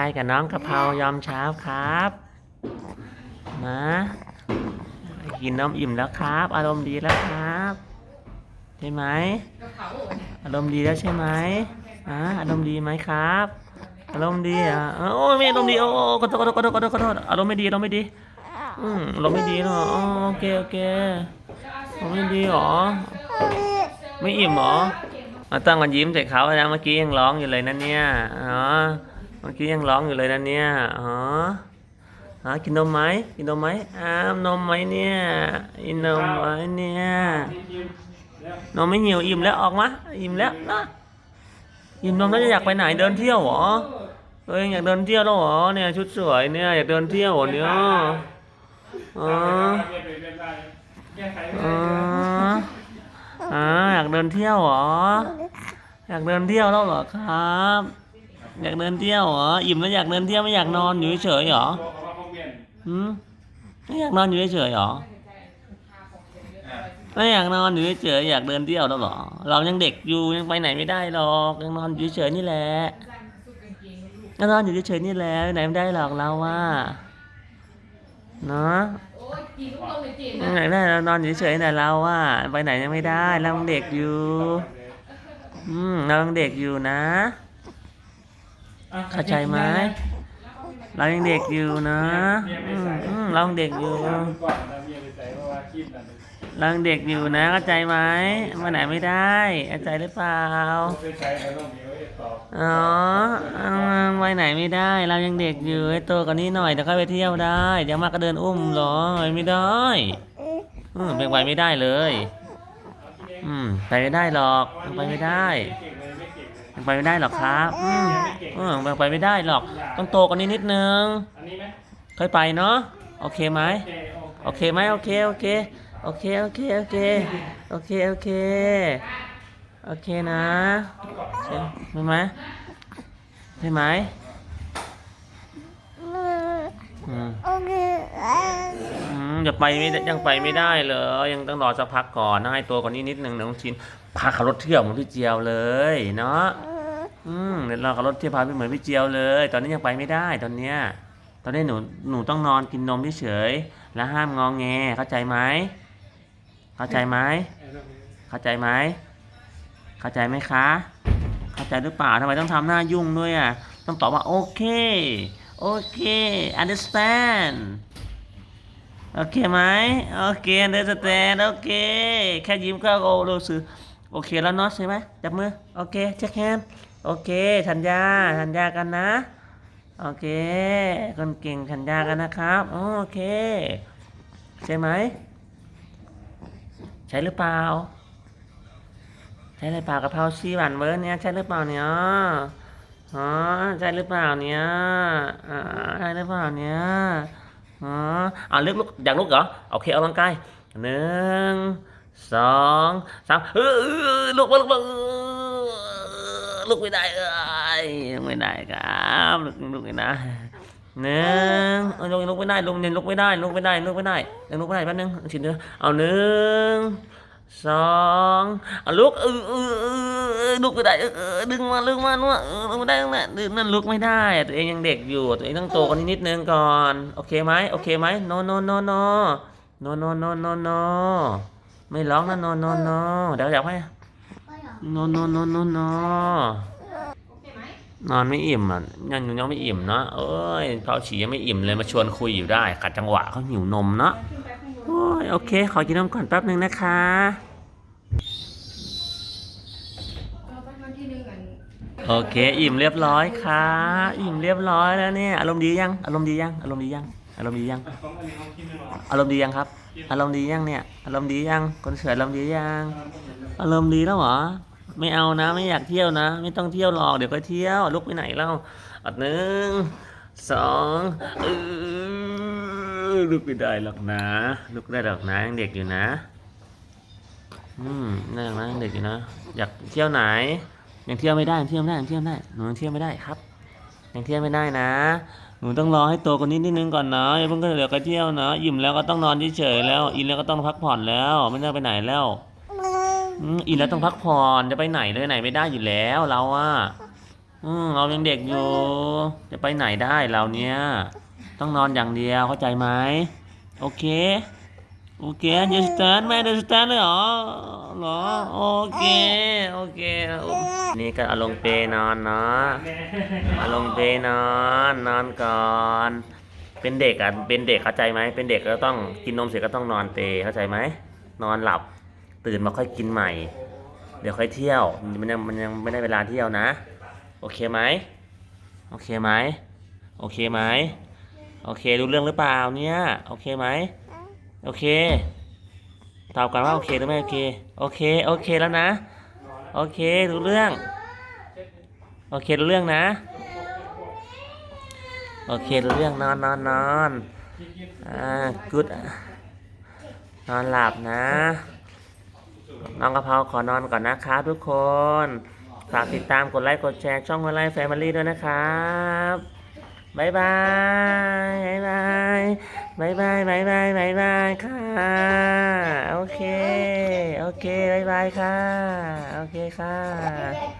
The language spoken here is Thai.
ายกับน้องกะเพรายอมเช้าครับนะกินนมอิ่มแล้วครับ อารมณ์ดีแล้วครับใช่ไหมอารมณ์ดีแล้วใช่ไหมอ่าอารมณ์ดีไหมครับ อารมณ์ดีอะโอ้ยไม่อารมณ์ดีโอ้โอ้ขอโทษขอโทษขอโทษขอโทษขอโทษอารมณ์ไม่ดีอารมณ์ไม่ดีอืมอารมณ์ไม่ดีเนาะอ๋อโอเคโอเคอารมณ์ไม่ดีหรอไม่อิ่มหรอมาตั้งกันยิ้มใส่เขาแล้วเมื่อกี้ยังร้องอยู่เลยนั่นเนี่ยอ๋อ มื่อกี้ยังร้องอยู่เลยนั่นเนี่ยอ๋ออ๋อกินนมไหมกินนมไหมอ้ามนมไหมเนี่ยกินนมไหมเนี่ยนมไม่หิวอิ่มแล้วออกมาอิ่มแล้วนะอิ่มนมแล้วจะอยากไปไหนเดินเที่ยวเหรอเอ้ยอยากเดินเที่ยวแล้วหรอเนี่ยชุดสวยเนี่ยอยากเดินเที่ยวเหรอเนี่ยอ๋ออ๋ออยากเดินเที่ยวเหรออยากเดินเที่ยวแล้วหรอครับ อยากเดินเที่ยวเหรออิ่มแล้วอยากเดินเที่ยวไม่อยากนอนอยู่เฉยๆเหรอหืมไม่อยากนอนอยู่เฉยๆเหรอไม่อยากนอนอยู่เฉยๆอยากเดินเที่ยวแล้วเหรอเรายังเด็กอยู่ยังไปไหนไม่ได้หรอกยังนอนอยู่เฉยๆนี่แหละก็นอนอยู่เฉยๆนี่แหละไหนไม่ได้หรอกเราว่าเนาะโอ้ยกินไหนได้เรานอนอยู่เฉยๆแต่เราว่าไปไหนยังไม่ได้เรายังเด็กอยู่ อืมเรายังเด็กอยู่นะ เข้าใจไหมเรายังเด็กอยู่นะอืมอืมเรายังเด็กอยู่เรายังเด็กอยู่นะเข้าใจไหมไปไหนไม่ได้เข้าใจหรือเปล่าอ๋ออืมไปไหนไม่ได้ เรายังเด็กอยู่ให้โตกว่านี้หน่อยเดี๋ยวค่อยไปเที่ยวได้เดี๋ยวมากก็เดินอุ้มเหรอไปไม่ได้อืมเป็นไปไม่ได้เลย อืมไปไม่ได้หรอกไปไม่ได้ ไปไม่ได้หรอกครับอืมเออไปไม่ได้หรอก ต้องโตกว่านี้นิดนึงค่อยไปเนาะ โอเคไหมโอเคไหมโอเค โอเค โอเค โอเค โอเค โอเค โอเค โอเคนะใช่ไหมใช่ไหมอืมอืมจะไปไม่ยังไปไม่ได้เลยยังต้องรอสักพักก่อนนะให้ตัวกว่านี้นิดนึงน้องชิน พาขับรถเที่ยวเหมือนพี่เจียวเลยเนาะอืมเดี๋ยวเราขับรถเที่ยวพาไปเหมือนพี่เจียวเลย ตอนนี้ยังไปไม่ได้ตอนเนี้ยตอนนี้หนูหนูต้องนอนกินนมเฉยๆแล้วห้ามงองแงเข้าใจไหมเข้าใจไหมเข้าใจไหมเข้าใจไหมคะ เข้าใจหรือเปล่าทำไมต้องทำหน้ายุ่งด้วยอะต้องตอบว่าโอเคโอเค understand โอเคไหมโอเค understand โอเคแค่ยิ้มก็โอ้รู้สึก โอเคแล้วเนาะใช่ไหมจับมือ โอเคเช็คแฮนด์โอเคสัญญาสัญญากันนะ โอเค คนเก่งสัญญากันนะครับ โอเค ใช่ไหม ใช่หรือเปล่า ใช่หรือเปล่ากะเพราชีหวานเบิร์เนี่ยใช่หรือเปล่าเนี่ยอ๋อใช่หรือเปล่าเนี่ยอ่าใช่หรือเปล่าเนี่ยอ๋ออ่าเลือกลุกอยากลุกเหรอ โอเคเอาร่างกายหนึ่ง สองสามเออลุกมาลุกมาลุกไม่ได้เอ้ยไม่ได้ครับลุกลุกไม่ได้หนึ่งเออลุกลุกไม่ได้ลุกยังลุกไม่ได้ลุกไม่ได้ลุกไม่ได้ยังลุกไม่ได้แป๊บนึงชินเนื้อเอาหนึ่งสองเอาลุกเออเออลุกไม่ได้เออดึงมาดึงมาดึงมาเออลุกไม่ได้นั่นนั่นลุกไม่ได้ตัวเองยังเด็กอยู่ตัวเองต้องโตกว่านี้นิดนึงก่อนโอเคไหมโอเคไหม no no no no no no no no no ไม่ร้องนะ no no no เดี๋ยวอยากให้ no no no no no โอเคไหมนอนไม่อิ่มอะยังยังไม่อิ่มเนาะเอ้ยเขาฉี่ยังไม่อิ่มเลยมาชวนคุยอยู่ได้ขัดจังหวะเขาหิวนมเนาะขึ้นไปข้างบนโอ้ยโอเค ขอกินนมก่อนแป๊บนึงนะคะเราไปวันที่หนึ่งกันโอเค อิ่มเรียบร้อยค่ะ อิ่มเรียบร้อยแล้วเนี่ย อารมณ์ดียัง อารมณ์ดียัง อารมณ์ดียัง อารมณ์ดียังของอันนี้เขากินไม่หรออารมณ์ดียังครับ อารมณ์ดียังเนี่ย อารมณ์ดียัง คนสวยอารมณ์ดียัง อารมณ์ดีแล้วเหรอ ไม่เอานะ ไม่อยากเที่ยวนะ ไม่ต้องเที่ยวหรอก เดี๋ยวก็เที่ยว ลุกไปไหนเล่าอัดหนึ่ง สองเออลุกไม่ได้หรอกนะ ลุกได้หรอกนะยังเด็กอยู่นะ อืมได้หรอกนะยังเด็กอยู่นะ อยากเที่ยวไหน ยังเที่ยวไม่ได้ยังเที่ยวไม่ได้ยังเที่ยวไม่ได้ หนูยังเที่ยวไม่ได้ครับ ยังเที่ยวไม่ได้นะห นูต้องรอให้โตกว่านี้นิดนึงก่อนนะอย่าเพิ่งก็เดี๋ยวก็เที่ยวนะอิ่มแล้วก็ต้องนอนเฉยๆแล้ว อิ่มแล้วก็ต้องพักผ่อนแล้ว ไม่ได้ไปไหนแล้วอิ่มแล้วต้องพักผ่อนจะไปไหนเลยไหนไม่ได้อยู่แล้วเราอะอืมเรายังเด็กอยู่ จะไปไหนได้เราเนี้ยต้องนอนอย่างเดียวเข้าใจไหมโอเค โอเคยูสแตนแม่เดูสแตนเลยเหรอเหรอโอเคโอเคนี่ก็เอาลงเปนอนเนาะเอาลงเปนอนนอนก่อนเป็นเด็กอะเป็นเด็กเข้าใจไหมเป็นเด็กก็ต้องกินนมเสร็จก็ต้องนอนเปเข้าใจไหมนอนหลับตื่นมาค่อยกินใหม่ เดี๋ยวค่อยเที่ยว มันยังมันยังไม่ได้เวลาเที่ยวนะ โอเคไหมโอเคไหมโอเคไหมโอเครู้เรื่องหรือเปล่าเนี่ยโอเคไหม โอเค ตอบกันว่าโอเคหรือไม่โอเค โอเค โอเคแล้วนะ โอเครู้เรื่อง โอเครู้เรื่องนะ โอเครู้เรื่องนอนนอนนอนอ่ากูดนอนหลับนะน้องกะเพราขอนอนก่อนนะครับทุกคน ฝากติดตามกดไลค์กดแชร์ช่องวันไลฟ์แฟมิลี่ด้วยนะครับบายบาย บายบายบายบายบายบายบายค่ะ โอเค โอเคบายบายค่ะ โอเคค่ะ